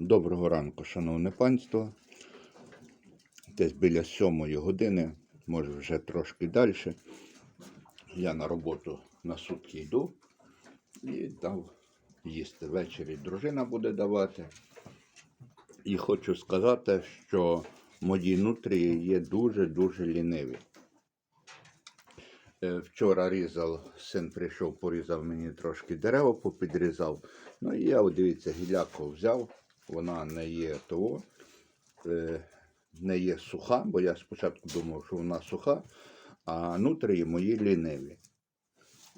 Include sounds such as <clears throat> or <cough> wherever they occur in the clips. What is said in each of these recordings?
Доброго ранку, шановне панство. Десь біля сьомої години, може вже трошки далі. Я на роботу на сутки йду і дав їсти. Ввечері дружина буде давати. І хочу сказати, що мої нутрії є дуже-дуже ліниві. Е, Вчора різав, син прийшов, порізав мені трошки дерева, попідрізав. Ну і я, дивіться, гіляку взяв, вона не є того, е, не є суха, бо я спочатку думав, що вона суха, а нутрії мої ліниві.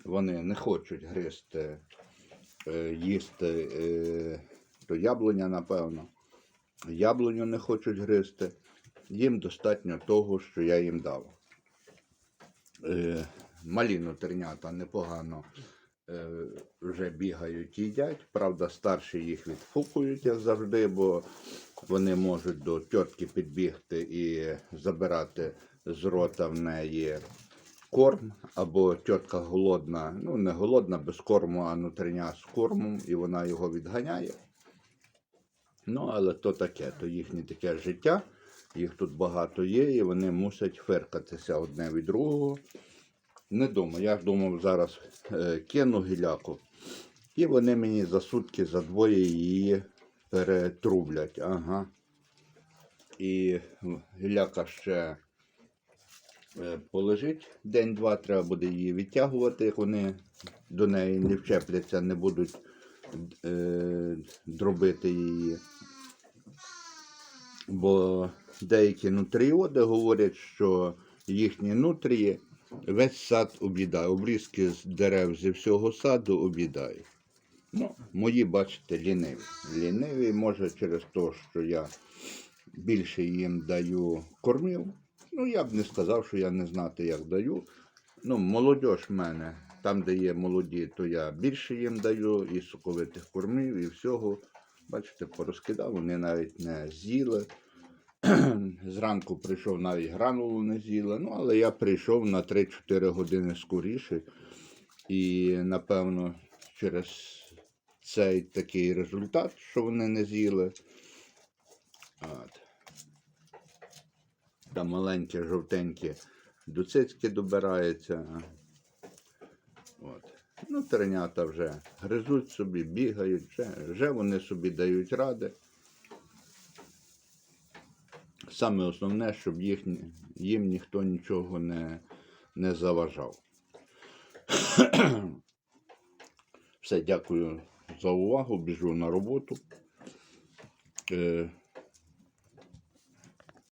Вони не хочуть гризти, е, їсти е, то яблуня, напевно. Яблуню не хочуть гризти. Їм достатньо того, що я їм дав. Малі нутринята непогано вже бігають їдять. Правда, старші їх відфукують, як завжди, бо вони можуть до тітки підбігти і забирати з рота в неї корм, або тітка голодна, ну не голодна, без корму, а нутриня з кормом, і вона його відганяє. Ну, але то таке, то їхнє таке життя. Їх тут багато є, і вони мусять феркатися одне від другого. Не думаю, я ж думав, зараз е, кину гіляку. І вони мені за сутки, за двоє її перетрублять. Ага. І гіляка ще е, полежить день-два, треба буде її відтягувати, як вони до неї не вчепляться, не будуть е, дробити її. Бо деякі нутріоди говорять, що їхні нутрії весь сад об'їдає. Обрізки з дерев зі всього саду об'їдають. Ну, мої, бачите, ліниві. Ліниві, може, через те, що я більше їм даю кормів. Ну, я б не сказав, що я не знати, як даю. Ну, молодь в мене, там, де є молоді, то я більше їм даю і соковитих кормів, і всього. Бачите, порозкидав, вони навіть не з'їли. <clears throat> Зранку прийшов навіть гранулу не з'їли. Ну, але я прийшов на 3-4 години скоріше. І, напевно, через цей такий результат, що вони не з'їли. От. Там маленькі, жовтенькі до цицьки добираються. От. Ну, теренята вже гризуть собі, бігають, вже, вже вони собі дають ради. Саме основне, щоб їх, їм ніхто нічого не, не заважав. Все, дякую за увагу. Біжу на роботу. Е,